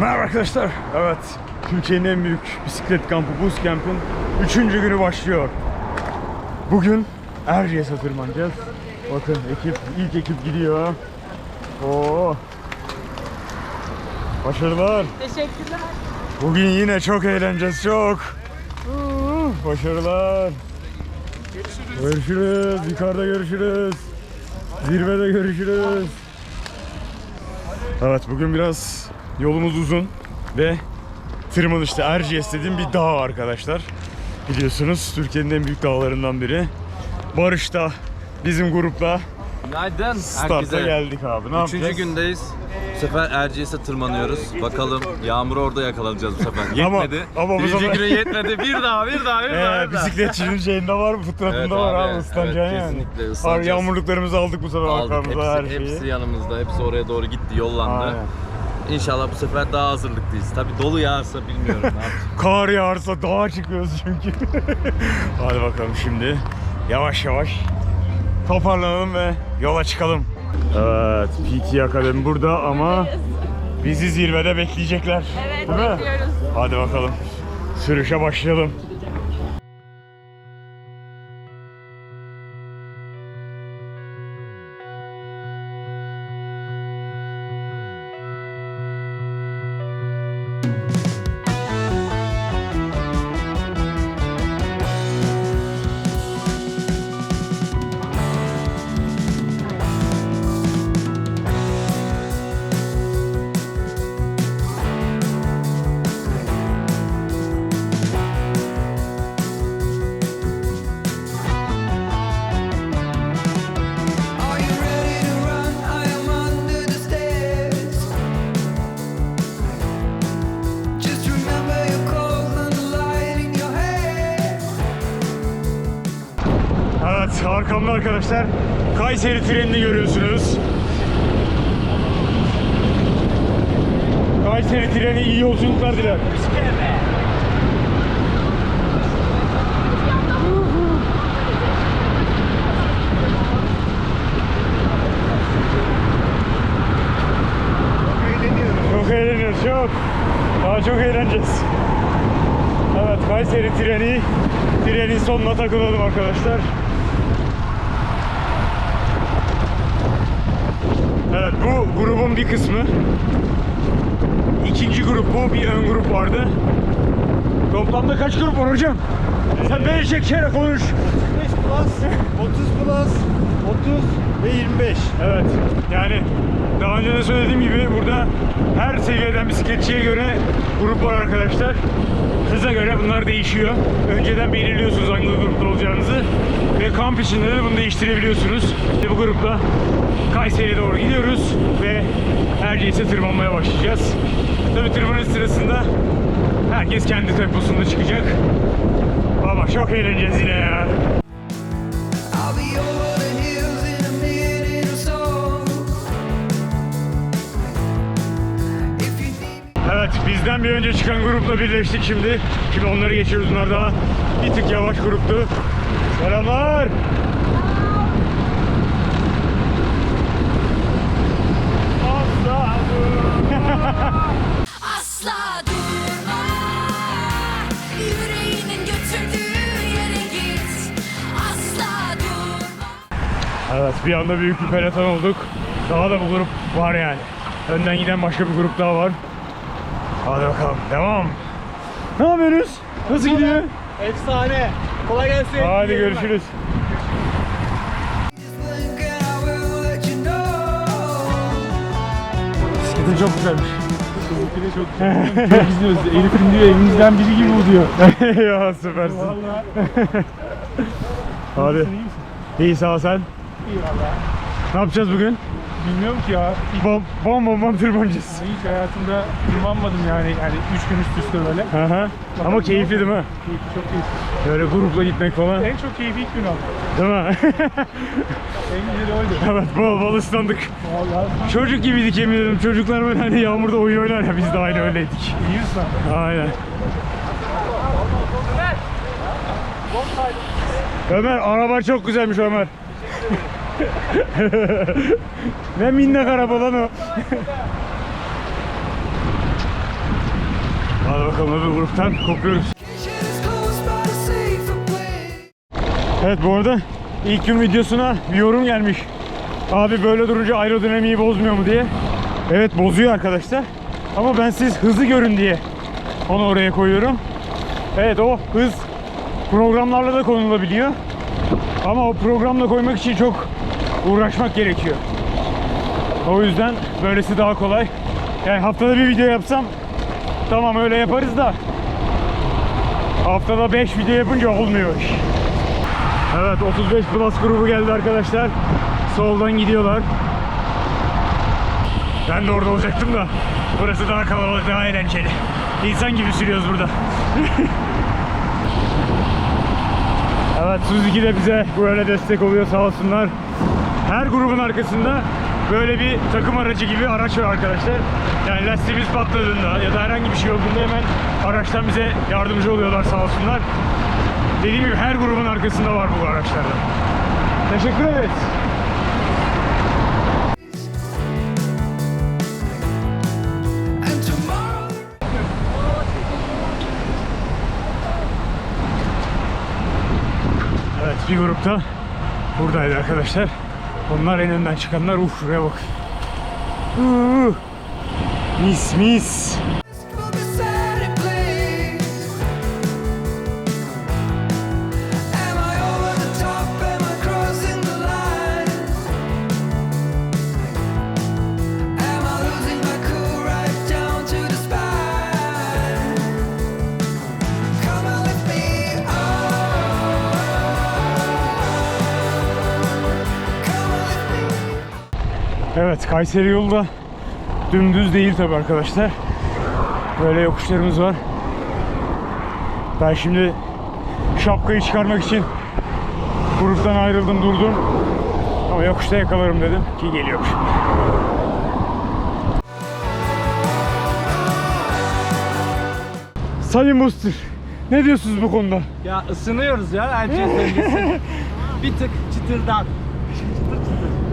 Merhaba arkadaşlar. Evet, Türkiye'nin en büyük bisiklet kampı Buz Camp'ın 3. günü başlıyor. Bugün Erciyes'e tırmanacağız. Bakın ekip, ilk ekip gidiyor. Oo. Başarılar. Teşekkürler. Bugün yine çok eğleneceğiz, çok. Oo, Başarılar. Görüşürüz. Yukarıda görüşürüz. Zirvede görüşürüz. Evet bugün biraz yolumuz uzun ve tırmanışta Erciyes dediğim bir dağ arkadaşlar. Biliyorsunuz Türkiye'nin en büyük dağlarından biri. Barış'ta bizim grupla Günaydın starta herkese. geldik abi. Ne Üçüncü yapacağız? gündeyiz. Bu sefer Erciyes'e tırmanıyoruz. Bakalım yağmur orada yakalanacağız bu sefer. Yetmedi. ama bu Birinci sefer- güne yetmedi. Bir daha, bir daha, bir daha. Ee, bir daha. bisikletçinin şeyinde var mı? Fıtratında Evet var abi, abi. Islanacaksın evet, yani. kesinlikle ıslanacağız. yağmurluklarımızı aldık bu sefer Aldık. arkamıza her Hepsi, şeyi. hepsi yanımızda. Hepsi oraya doğru gitti, yollandı. Aynen. İnşallah bu sefer daha hazırlıklıyız. Tabii dolu yağarsa bilmiyorum ne yapacağız. Kar yağarsa dağa çıkıyoruz çünkü. Hadi bakalım şimdi yavaş yavaş toparlanalım ve yola çıkalım. Evet, PT Akademi burada ama bizi zirvede bekleyecekler. Evet Değil mi? bekliyoruz. Hadi bakalım. Sürüşe başlayalım. Arkadaşlar Kayseri trenini görüyorsunuz. Kayseri treni iyi yolculuklar diler. Çok eğleniyoruz, çok. Daha çok eğleneceğiz. Evet, Kayseri treni, trenin sonuna takılalım arkadaşlar. Evet, bu grubun bir kısmı. İkinci grup bu, bir ön grup vardı. Toplamda kaç grup var hocam? Sen beni çekişerek konuş. 5 plus, 30 plus, 30 ve 25. Evet, yani daha önce de söylediğim gibi burada her seviyeden bisikletçiye göre grup var arkadaşlar. Hıza göre bunlar değişiyor. Önceden belirliyorsunuz hangi grupta olacağınızı ve kamp içinde de bunu değiştirebiliyorsunuz. Ve bu grupla Kayseri'ye doğru gidiyoruz ve Erciyes'e tırmanmaya başlayacağız. Tabii tırmanış sırasında herkes kendi temposunda çıkacak. Ama çok eğleneceğiz yine ya. Evet bizden bir önce çıkan grupla birleştik şimdi. Şimdi onları geçiyoruz. Bunlar daha bir tık yavaş gruptu. Selamlar. Evet bir anda büyük bir peloton olduk. Daha da bu grup var yani. Önden giden başka bir grup daha var. Hadi bakalım devam. Ne yapıyorsunuz? Nasıl gidiyor? Efsane. Kolay gelsin. Hadi görüşürüz. Bisikletin çok güzelmiş. Çok izliyoruz. Elif'in diyor evimizden biri gibi bu diyor. ya süpersin. Hadi. İyi sağ ol sen. İyi valla. Ne yapacağız bugün? Bilmiyorum ki ya. Bom bom bom bom tırmanacağız. Hiç hayatımda tırmanmadım yani. Yani 3 gün üst üste böyle. Hı hı. Ama keyifli değil mi? Keyifli, çok keyifli. Böyle grupla gitmek falan. En çok keyifli ilk gün oldu. Değil mi? En güzeli oydu. evet bol bol ıslandık. Vallahi Çocuk gibiydik yemin ederim. Çocuklar böyle hani yağmurda oynuyorlar ya biz de aynı öyleydik. iyi ıslan. Aynen. Ömer araba çok güzelmiş Ömer. ne minnak araba lan o. bakalım öbür gruptan kopuyoruz. Evet bu arada ilk gün videosuna bir yorum gelmiş. Abi böyle durunca aerodinamiği bozmuyor mu diye. Evet bozuyor arkadaşlar. Ama ben siz hızlı görün diye onu oraya koyuyorum. Evet o hız programlarla da konulabiliyor. Ama o programla koymak için çok uğraşmak gerekiyor. O yüzden böylesi daha kolay. Yani haftada bir video yapsam tamam öyle yaparız da haftada 5 video yapınca olmuyor iş. Evet 35 Plus grubu geldi arkadaşlar. Soldan gidiyorlar. Ben de orada olacaktım da burası daha kalabalık, daha eğlenceli. İnsan gibi sürüyoruz burada. evet Suzuki de bize böyle destek oluyor sağ olsunlar. Her grubun arkasında böyle bir takım aracı gibi araç var arkadaşlar. Yani lastiğimiz patladığında ya da herhangi bir şey olduğunda hemen araçtan bize yardımcı oluyorlar sağ olsunlar. Dediğim gibi her grubun arkasında var bu araçlarda. Teşekkür ederiz. Evet bir grupta buradaydı arkadaşlar. Onlar en önden çıkanlar. Uf şuraya bak. Uh, mis mis. Evet Kayseri yolu da dümdüz değil tabi arkadaşlar. Böyle yokuşlarımız var. Ben şimdi şapkayı çıkarmak için gruptan ayrıldım durdum. Ama yokuşta yakalarım dedim ki geliyor. Sayın Buster, ne diyorsunuz bu konuda? Ya ısınıyoruz ya Erciyes öncesi. bir tık çıtırdan.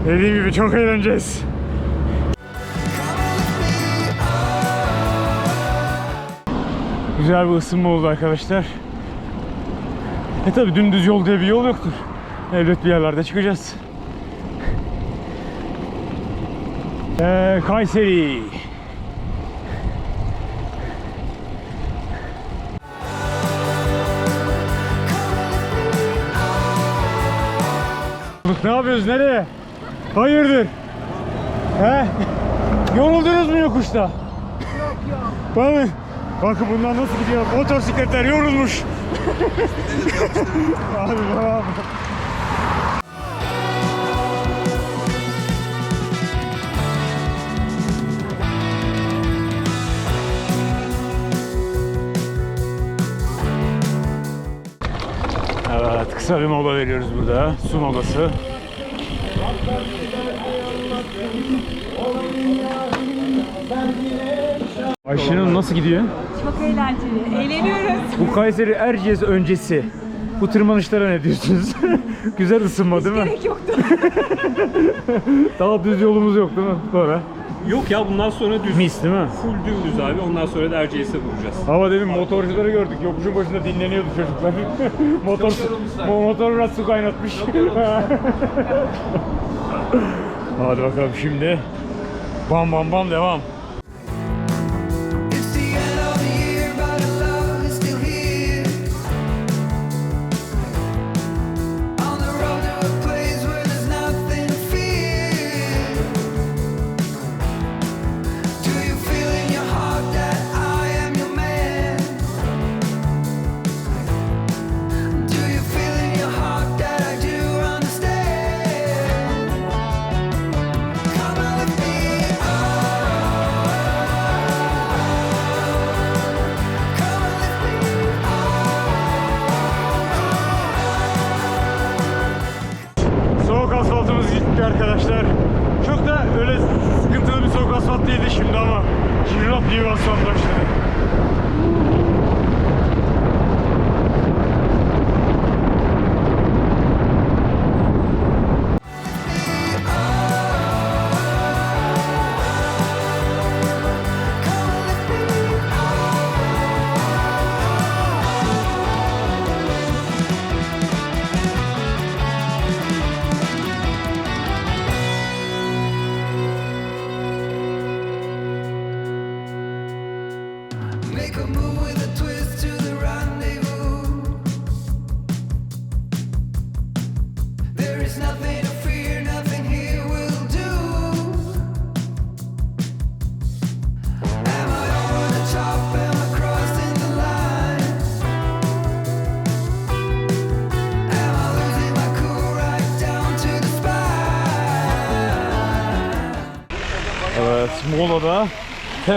Dediğim gibi çok eğleneceğiz. Güzel bir ısınma oldu arkadaşlar. E tabi dümdüz yol diye bir yol yoktur. Elbet bir yerlerde çıkacağız. Ee, Kayseri. Ne yapıyoruz? Nereye? Hayırdır? He? Yoruldunuz mu yokuşta? Yok yok. Bakın. Bakın bunlar nasıl gidiyor? Motosikletler yorulmuş. Abi devam. Evet, kısa bir mola veriyoruz burada. Su molası. Ayşenur nasıl gidiyor? Çok eğlenceli. Eğleniyoruz. Bu Kayseri Erciyes öncesi. Bu tırmanışlara ne diyorsunuz? Güzel ısınma değil mi? Gerek yoktu. Daha düz yolumuz yok değil mi? Sonra. Yok ya bundan sonra düz. Mis değil mi? Full dümdüz abi. Ondan sonra da Erciyes'e vuracağız. Ama demin motorcuları gördük. Yokuşun başında dinleniyordu çocuklar. motor, mo- motor biraz su kaynatmış. Hadi bakalım şimdi. Bam bam bam devam.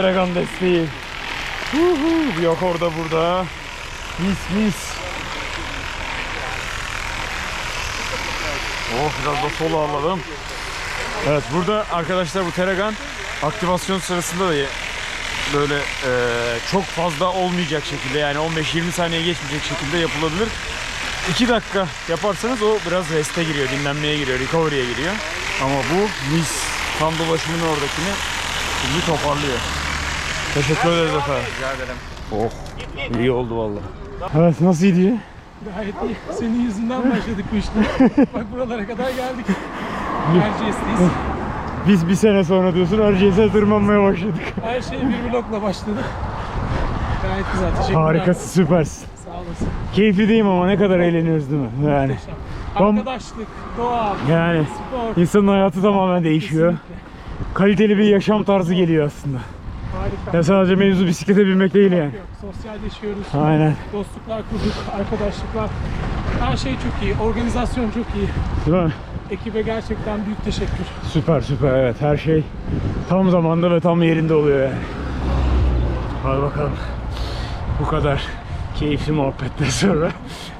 Teragan desteği. Huhu, yok orada burada. Mis mis. Oh biraz da sola alalım. Evet burada arkadaşlar bu Teragan aktivasyon sırasında da böyle e, çok fazla olmayacak şekilde yani 15-20 saniye geçmeyecek şekilde yapılabilir. 2 dakika yaparsanız o biraz reste giriyor, dinlenmeye giriyor, recovery'e giriyor. Ama bu mis. Kan dolaşımının oradakini şimdi toparlıyor. Teşekkür ederiz efendim. Rica ederim. Oh, iyi oldu vallahi. Evet, nasıl gidiyor? Gayet iyi. Senin yüzünden başladık bu işte. Bak buralara kadar geldik. Erciyes'teyiz. Biz bir sene sonra diyorsun RCS'e tırmanmaya başladık. Her şey bir blokla başladı. Gayet güzel. Teşekkürler. Harikasın, süpersin. Sağ olasın. Keyifli değil mi ama ne kadar eğleniyoruz değil mi? Yani. Arkadaşlık, doğa, Yani spor. insanın hayatı tamamen değişiyor. Kesinlikle. Kaliteli bir yaşam tarzı geliyor aslında. Harika. Ya sadece mevzu bisiklete binmek değil yani. Yok, sosyalleşiyoruz. Aynen. Dostluklar kurduk, arkadaşlıklar. Her şey çok iyi. Organizasyon çok iyi. Değil mi? Ekibe gerçekten büyük teşekkür. Süper süper evet her şey tam zamanda ve tam yerinde oluyor yani. Hadi bakalım. Bu kadar keyifli muhabbetten sonra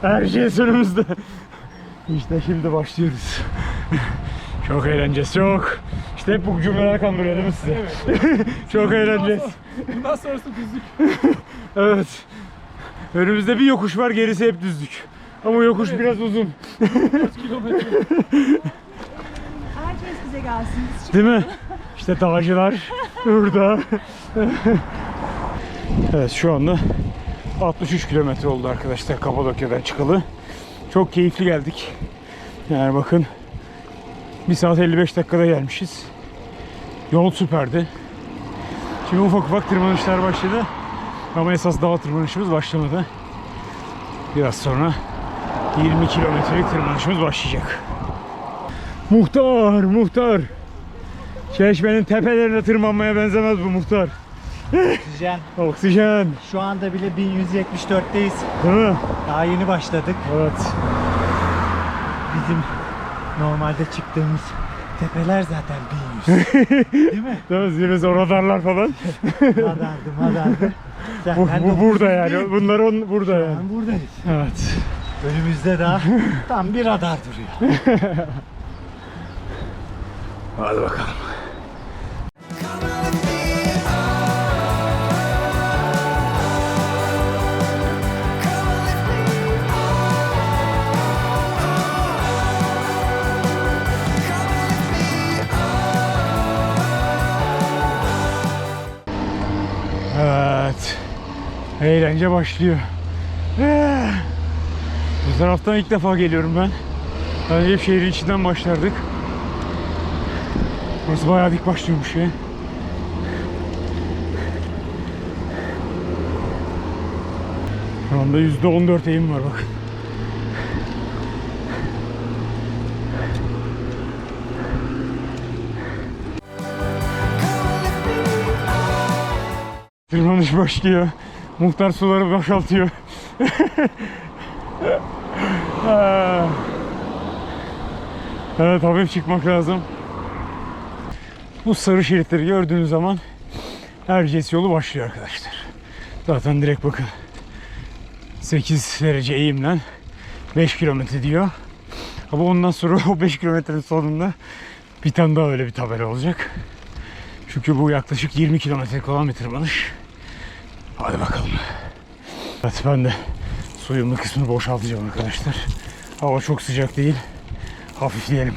her şey önümüzde. İşte şimdi başlıyoruz. çok eğleneceğiz çok. İşte hep bu cümleler kandırıyor değil mi size? çok eğleneceğiz. Bundan sonrası düzlük. Evet. Önümüzde bir yokuş var gerisi hep düzlük. Ama yokuş biraz uzun. 4 kilometre. Herkes bize gelsin. Değil mi? İşte dağcılar burada. evet şu anda 63 kilometre oldu arkadaşlar Kapadokya'dan çıkalı. Çok keyifli geldik. Yani bakın 1 saat 55 dakikada gelmişiz. Yol süperdi. Şimdi ufak ufak tırmanışlar başladı. Ama esas dağ tırmanışımız başlamadı. Biraz sonra 20 kilometrelik tırmanışımız başlayacak. Muhtar, muhtar. Çeşmenin tepelerine tırmanmaya benzemez bu muhtar. Oksijen. Oksijen. Şu anda bile 1174'teyiz. Değil mi? Daha yeni başladık. Evet. Bizim normalde çıktığımız tepeler zaten 1100. Değil mi? Değil mi? O radarlar falan. Madardı madardı. Bu, bu burada 901. yani. Bunlar on, burada yani. Ben buradayız. Evet. Önümüzde daha tam bir radar duruyor. Hadi bakalım. Eğlence başlıyor. Eh. Bu taraftan ilk defa geliyorum ben. Önce hep şehrin içinden başlardık. Burası bayağı dik başlıyormuş ya. Şu anda %14 eğim var bakın. Tırmanış başlıyor. Muhtar suları boşaltıyor. Evet hafif çıkmak lazım. Bu sarı şeritleri gördüğünüz zaman Erciyes yolu başlıyor arkadaşlar. Zaten direkt bakın 8 derece eğimle 5 kilometre diyor. Ama ondan sonra o 5 kilometrenin sonunda bir tane daha öyle bir tabela olacak. Çünkü bu yaklaşık 20 kilometrelik olan bir tırmanış. Hadi bakalım. Evet ben de suyumlu kısmını boşaltacağım arkadaşlar. Hava çok sıcak değil. Hafifleyelim.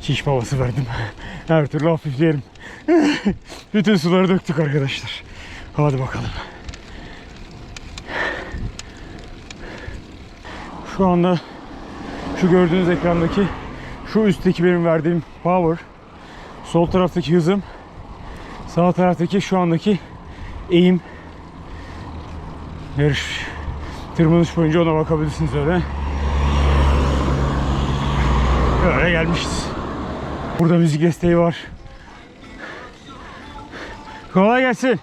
Şiş havası verdim. Her türlü hafifleyelim. Bütün suları döktük arkadaşlar. Hadi bakalım. Şu anda şu gördüğünüz ekrandaki şu üstteki benim verdiğim power Sol taraftaki hızım, sağ taraftaki şu andaki eğim. Yarış tırmanış boyunca ona bakabilirsiniz öyle. Böyle gelmişiz. Burada müzik desteği var. Kolay gelsin.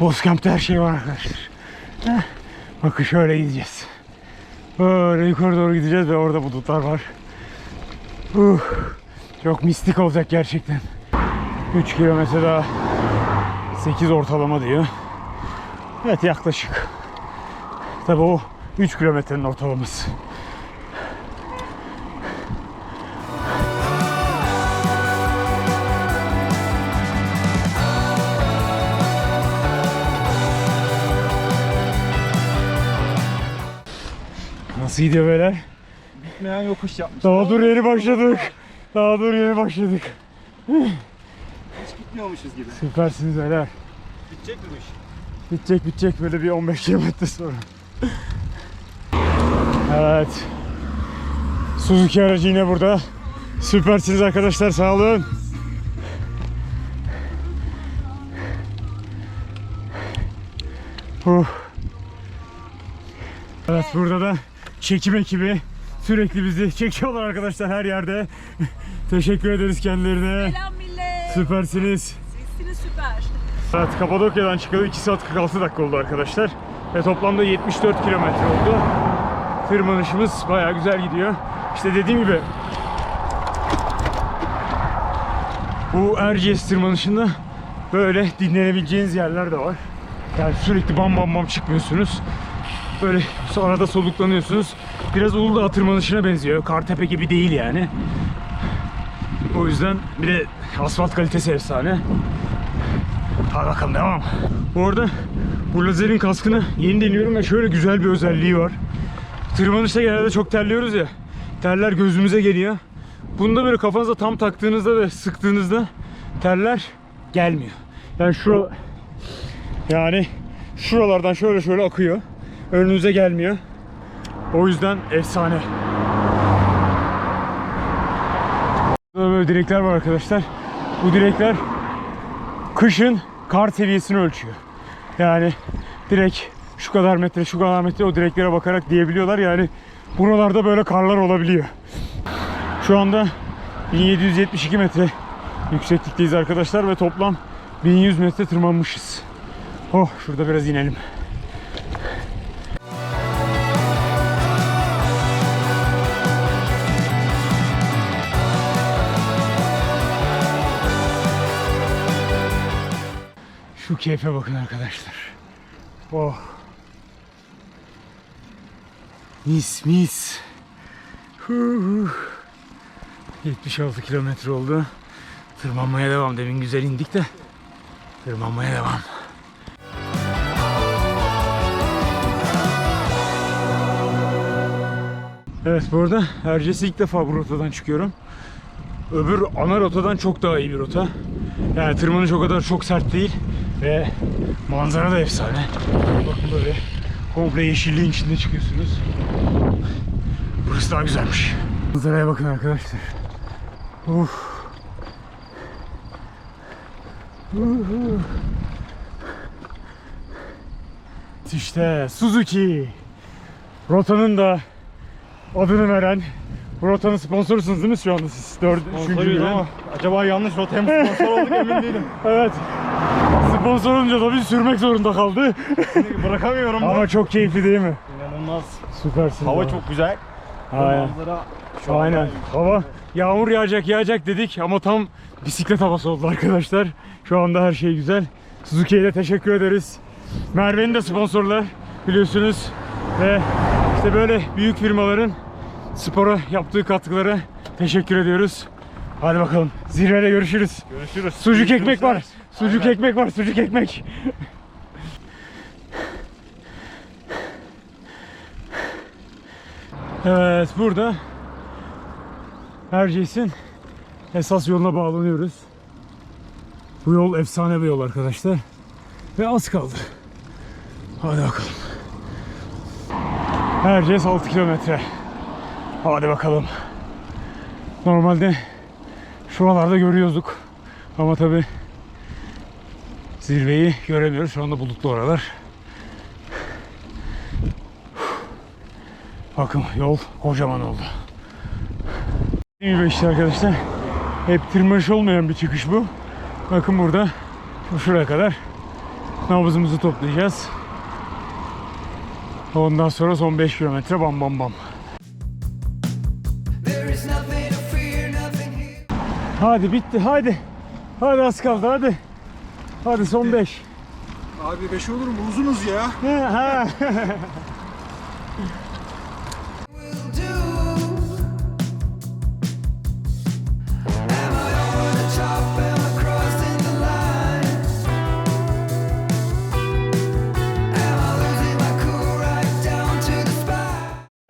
Bozcamp'ta her şey var arkadaşlar. Bakın şöyle gideceğiz. Böyle yukarı doğru gideceğiz ve orada bulutlar var. Uh, çok mistik olacak gerçekten. 3 kilometre daha 8 ortalama diyor. Evet yaklaşık. Tabi o 3 kilometrenin ortalaması. Nasıl gidiyor böyle? Bitmeyen yokuş yapmış. Daha dur yeni başladık. Daha dur yeni başladık. Gitmiyormuşuz gibi. Süpersiniz beyler. Bitecek mi bu iş? Bitecek bitecek böyle bir 15 kilometre sonra. evet. Suzuki aracı yine burada. Süpersiniz arkadaşlar sağ olun. Huh. Evet burada da çekim ekibi sürekli bizi çekiyorlar arkadaşlar her yerde. Teşekkür ederiz kendilerine. Selam millet. Süpersiniz. Sesiniz süper. Evet Kapadokya'dan çıkalı 2 saat 46 dakika oldu arkadaşlar. Ve toplamda 74 kilometre oldu. Tırmanışımız bayağı güzel gidiyor. İşte dediğim gibi bu Erciyes tırmanışında böyle dinlenebileceğiniz yerler de var. Yani sürekli bam bam bam çıkmıyorsunuz. Böyle arada soluklanıyorsunuz. Biraz Uludağ tırmanışına benziyor. Kartepe gibi değil yani. O yüzden bir de asfalt kalitesi efsane. Hadi bakalım devam. Bu arada bu lazerin kaskını yeni deniyorum ve şöyle güzel bir özelliği var. Tırmanışta genelde çok terliyoruz ya. Terler gözümüze geliyor. Bunda böyle kafanıza tam taktığınızda ve sıktığınızda terler gelmiyor. Yani şu yani şuralardan şöyle şöyle akıyor. Önünüze gelmiyor. O yüzden efsane. Burada böyle direkler var arkadaşlar. Bu direkler kışın kar seviyesini ölçüyor. Yani direkt şu kadar metre şu kadar metre o direklere bakarak diyebiliyorlar. Yani buralarda böyle karlar olabiliyor. Şu anda 1772 metre yükseklikteyiz arkadaşlar ve toplam 1100 metre tırmanmışız. Oh şurada biraz inelim. Keyfe bakın arkadaşlar. Oh. Mis mis. Hu hu. 76 kilometre oldu. Tırmanmaya devam. Demin güzel indik de. Tırmanmaya devam. Evet bu arada Erciyes'e ilk defa bu rotadan çıkıyorum. Öbür ana rotadan çok daha iyi bir rota. Yani tırmanış o kadar çok sert değil ve manzara da efsane. Bakın böyle komple yeşilliğin içinde çıkıyorsunuz. Burası daha güzelmiş. Manzaraya bakın arkadaşlar. Uf. Uhu. İşte Suzuki. Rotanın da adını veren rotanın sponsorusunuz değil mi şu anda siz? Gün. ama acaba yanlış rotaya mı sponsor olduk emin değilim. Evet. Sponsor olunca tabii sürmek zorunda kaldı. Bırakamıyorum Ama çok keyifli değil mi? İnanılmaz. Süpersin. Hava çok güzel. Aynen. Aynen. Hava yağmur yağacak yağacak dedik ama tam bisiklet havası oldu arkadaşlar. Şu anda her şey güzel. Suzuki'ye de teşekkür ederiz. Merve'nin de sponsorlar biliyorsunuz. Ve işte böyle büyük firmaların spora yaptığı katkılara teşekkür ediyoruz. Hadi bakalım. Zirvede görüşürüz. Görüşürüz. Sucuk ekmek var. Sucuk Aynen. ekmek var. Sucuk ekmek. Evet burada Erciyes'in esas yoluna bağlanıyoruz. Bu yol efsane bir yol arkadaşlar. Ve az kaldı. Hadi bakalım. Erciyes 6 kilometre. Hadi bakalım. Normalde şuralarda görüyorduk. Ama tabi zirveyi göremiyoruz. Şu anda bulutlu oralar. Bakın yol kocaman oldu. Gibi işte arkadaşlar hep tırmanış olmayan bir çıkış bu. Bakın burada şu şuraya kadar nabzımızı toplayacağız. Ondan sonra son 5 kilometre bam bam bam. Hadi bitti hadi. Hadi az kaldı hadi. Hadi son 5. Abi 5 olur mu? Uzunuz ya.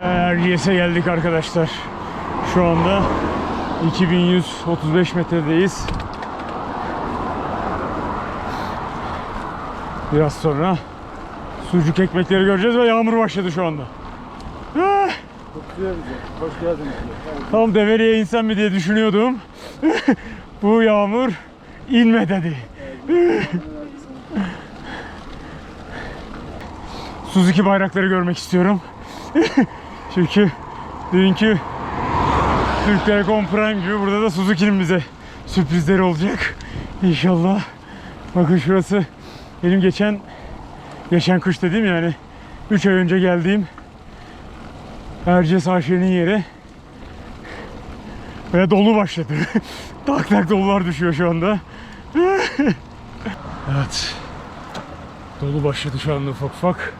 Erciyes'e geldik arkadaşlar. Şu anda 2135 metredeyiz. Biraz sonra sucuk ekmekleri göreceğiz ve yağmur başladı şu anda. Ah! Hoş geldiniz. Tam Develi'ye insem mi diye düşünüyordum. Bu yağmur inme dedi. Suzuki bayrakları görmek istiyorum. Çünkü dünkü Türk Telekom Prime gibi burada da Suzuki'nin bize sürprizleri olacak. İnşallah. Bakın şurası benim geçen geçen kış dediğim yani 3 ay önce geldiğim Erciyes AŞ'nin yeri. Ve dolu başladı. tak tak dolular düşüyor şu anda. evet. Dolu başladı şu anda ufak ufak.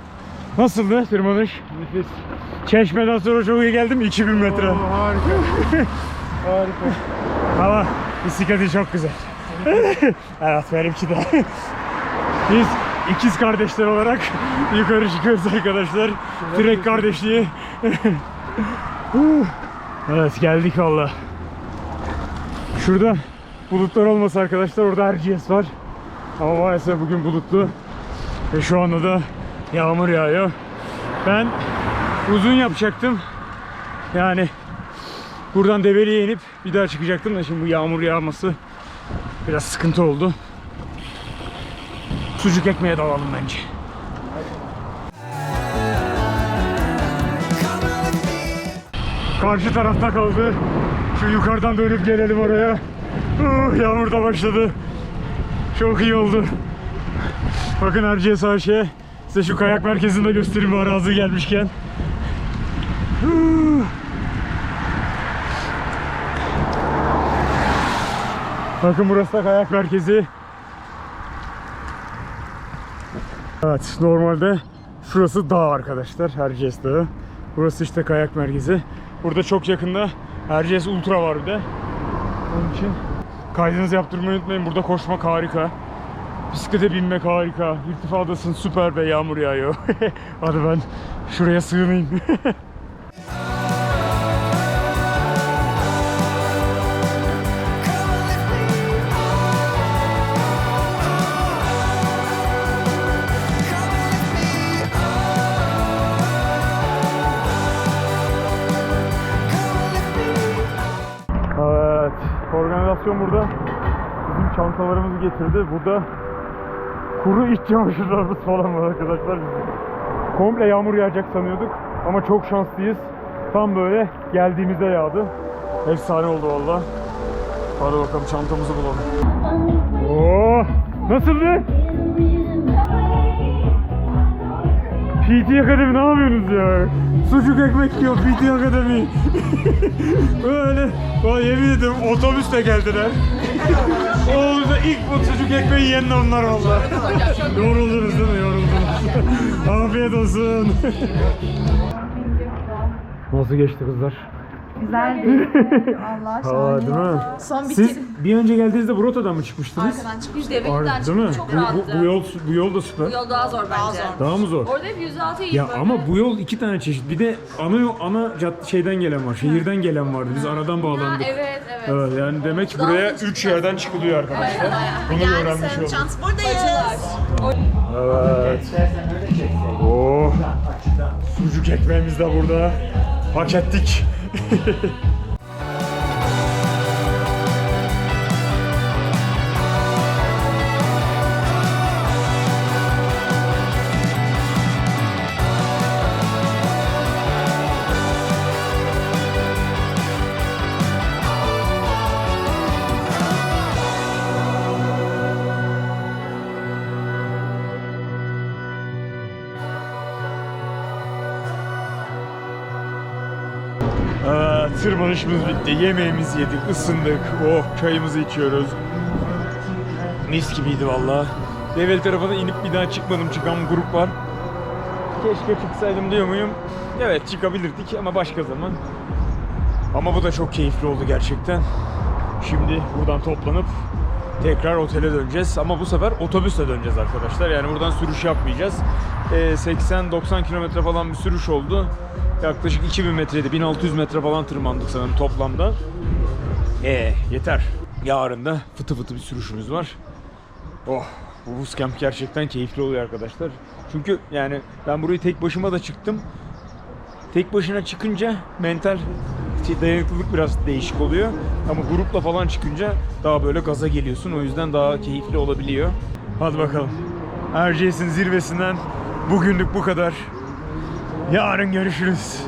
Nasıldı tırmanış? Nefis. Çeşmeden sonra çok iyi geldim 2000 metre. harika. harika. Ama bisikleti çok güzel. evet benimki de. Biz ikiz kardeşler olarak yukarı çıkıyoruz arkadaşlar. Trek kardeşliği. evet geldik valla. Şurada bulutlar olmasa arkadaşlar orada Erciyes var. Ama maalesef bugün bulutlu. Ve şu anda da yağmur yağıyor. Ben uzun yapacaktım. Yani Buradan Develi'ye inip bir daha çıkacaktım da şimdi bu yağmur yağması biraz sıkıntı oldu. Sucuk ekmeğe dalalım bence. Karşı tarafta kaldı. Şu yukarıdan dönüp gelelim oraya. Uh, yağmur da başladı. Çok iyi oldu. Bakın Erciyes AŞ. Size şu kayak merkezini de göstereyim bu arazi gelmişken. Uh. Bakın burası da kayak merkezi. Evet normalde şurası dağ arkadaşlar Erciyes Dağı. Burası işte kayak merkezi. Burada çok yakında Erciyes Ultra var bir de. Onun için kaydınızı yaptırmayı unutmayın. Burada koşmak harika. Bisiklete binmek harika. İrtifadasın süper be yağmur yağıyor. Hadi ben şuraya sığınayım. getirdi. Burada kuru iç çamaşırlarımız falan var arkadaşlar bizim. Komple yağmur yağacak sanıyorduk ama çok şanslıyız. Tam böyle geldiğimizde yağdı. Efsane oldu valla. Hadi bakalım çantamızı bulalım. Oo, nasıldı? PT Akademi ne yapıyorsunuz ya? Sucuk ekmek yiyor PT Akademi. Böyle, valla yemin ediyorum otobüsle geldiler. Oğlumuzda ilk bu sucuk ekmeği yiyen onlar valla. Yoruldunuz değil mi? Yoruldunuz. Afiyet olsun. Nasıl geçti kızlar? Güzeldi. Allah Ha, değil mi? Son Siz bir önce geldiğinizde bu rotadan mı çıkmıştınız? Arkadan çıkmış Ar- develinden değil mi? çıkmış çok Bu, rahattı. bu, bu yol bu yol da süper. Bu yol daha zor bence. Daha mı zor? Orada hep 106 iyi Ya böyle. ama bu yol iki tane çeşit. Bir de ana yol, ana cad şeyden gelen var. Şehirden gelen vardı. Biz aradan Ha, bağlandık. evet evet. Evet yani demek ki buraya üç yerden çıkılıyor arkadaşlar. Bunu da öğrenmiş olduk. buradayız. Evet. Oo. sucuk ekmeğimiz de burada. Hak ettik. Yeah. tırmanışımız bitti. Yemeğimizi yedik, ısındık. Oh, çayımızı içiyoruz. Mis gibiydi valla. Devlet tarafına inip bir daha çıkmadım. Çıkan grup var. Keşke çıksaydım diyor muyum? Evet çıkabilirdik ama başka zaman. Ama bu da çok keyifli oldu gerçekten. Şimdi buradan toplanıp tekrar otele döneceğiz. Ama bu sefer otobüsle döneceğiz arkadaşlar. Yani buradan sürüş yapmayacağız. Ee, 80-90 kilometre falan bir sürüş oldu. Yaklaşık 2000 metreydi. 1600 metre falan tırmandık sanırım toplamda. Ee, yeter. Yarın da fıtı fıtı bir sürüşümüz var. Oh, bu buz camp gerçekten keyifli oluyor arkadaşlar. Çünkü yani ben burayı tek başıma da çıktım. Tek başına çıkınca mental dayanıklılık biraz değişik oluyor. Ama grupla falan çıkınca daha böyle gaza geliyorsun. O yüzden daha keyifli olabiliyor. Hadi bakalım. Erciyes'in zirvesinden bugünlük bu kadar. Yarın görüşürüz.